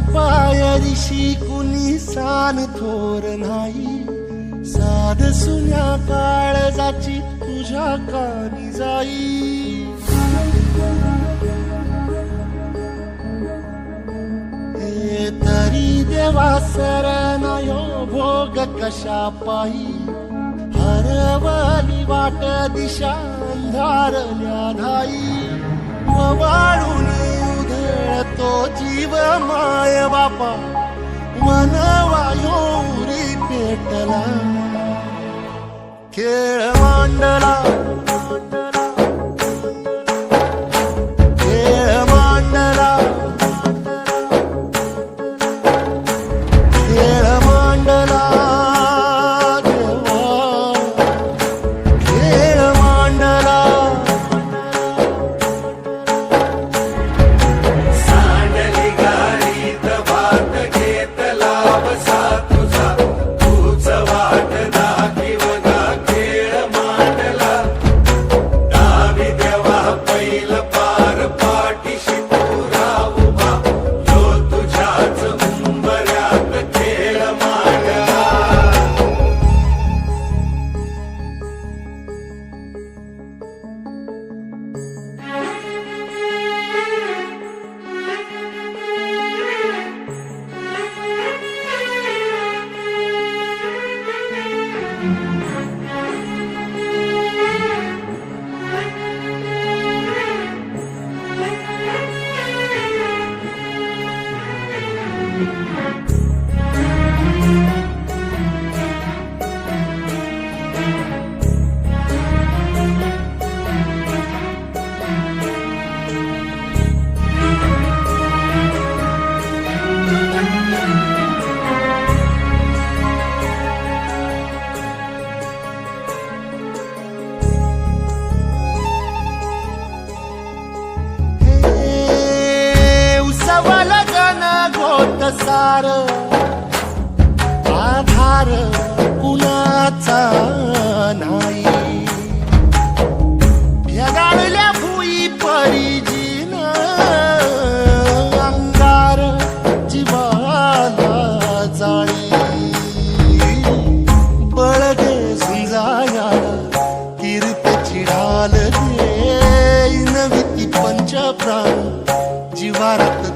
पायरीशी कुणी सान थोर नाही. साध सुन्या काळजाची तुझ्या कानी जाई. हे तरी देवा सरनायो भोग कशा पायी. हरवली वाट दिशा अंधारल्या धाई तो जीव माय बापा मनवायोरी पेटला. खेळ मांडला. अधिकार कुणाचा नाही. भगाडल्या भुई परिजीन अंगार जीवाला जाळी. बळग समजाया कीर्त चिडाल दे नवी पंचप्राण जीवारात